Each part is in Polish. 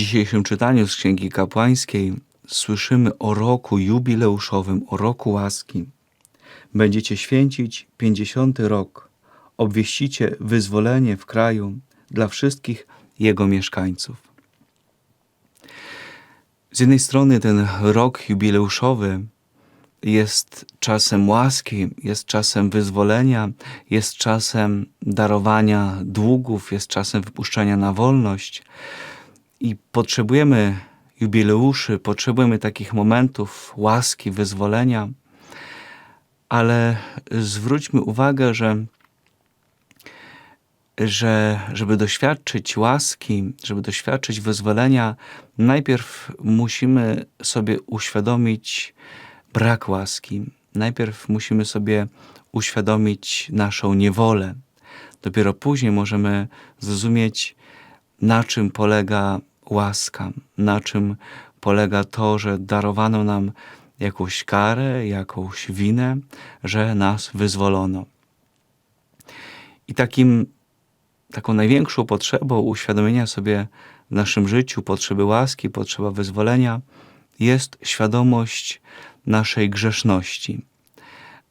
dzisiejszym czytaniu z Księgi Kapłańskiej słyszymy o roku jubileuszowym, o roku łaski. Będziecie święcić pięćdziesiąty rok. Obwieścicie wyzwolenie w kraju dla wszystkich jego mieszkańców. Z jednej strony ten rok jubileuszowy jest czasem łaski, jest czasem wyzwolenia, jest czasem darowania długów, jest czasem wypuszczenia na wolność. I potrzebujemy jubileuszy, potrzebujemy takich momentów łaski, wyzwolenia, ale zwróćmy uwagę, że, że żeby doświadczyć łaski, żeby doświadczyć wyzwolenia, najpierw musimy sobie uświadomić brak łaski. Najpierw musimy sobie uświadomić naszą niewolę. Dopiero później możemy zrozumieć, na czym polega łaska, na czym polega to, że darowano nam jakąś karę, jakąś winę, że nas wyzwolono. I takim, taką największą potrzebą uświadomienia sobie w naszym życiu potrzeby łaski, potrzeba wyzwolenia jest świadomość naszej grzeszności.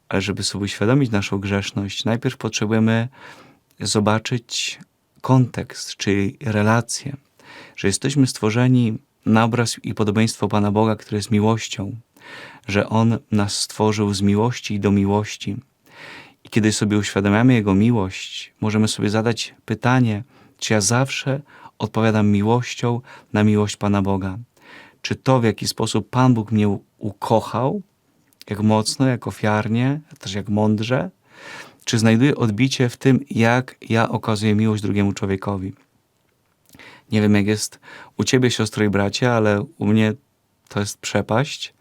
Ale żeby sobie uświadomić naszą grzeszność, najpierw potrzebujemy zobaczyć kontekst, czyli relację, że jesteśmy stworzeni na obraz i podobieństwo Pana Boga, który jest miłością, że On nas stworzył z miłości do miłości. I kiedy sobie uświadamiamy Jego miłość, możemy sobie zadać pytanie, czy ja zawsze odpowiadam miłością na miłość Pana Boga. Czy to, w jaki sposób Pan Bóg mnie ukochał, jak mocno, jak ofiarnie, też jak mądrze, czy znajduje odbicie w tym, jak ja okazuję miłość drugiemu człowiekowi. Nie wiem, jak jest u ciebie, siostro i bracie, ale u mnie to jest przepaść.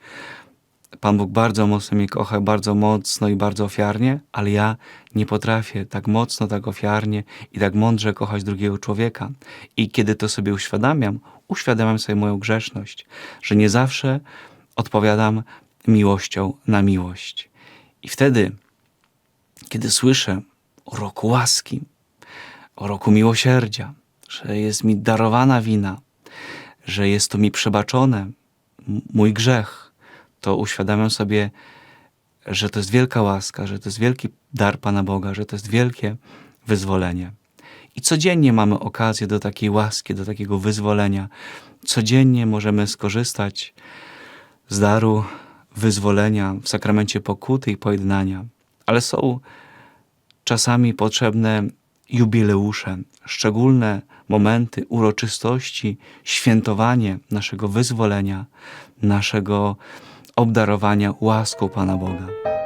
Pan Bóg bardzo mocno mnie kocha, bardzo mocno i bardzo ofiarnie, ale ja nie potrafię tak mocno, tak ofiarnie i tak mądrze kochać drugiego człowieka. I kiedy to sobie uświadamiam, uświadamiam sobie moją grzeszność, że nie zawsze odpowiadam miłością na miłość. I wtedy, kiedy słyszę o roku łaski, o roku miłosierdzia, że jest mi darowana wina, że jest to mi przebaczone, mój grzech, to uświadamiam sobie, że to jest wielka łaska, że to jest wielki dar Pana Boga, że to jest wielkie wyzwolenie. I codziennie mamy okazję do takiej łaski, do takiego wyzwolenia. Codziennie możemy skorzystać z daru wyzwolenia w sakramencie pokuty i pojednania. Ale są czasami potrzebne jubileusze, szczególne momenty uroczystości, świętowanie naszego wyzwolenia, naszego obdarowania łaską Pana Boga.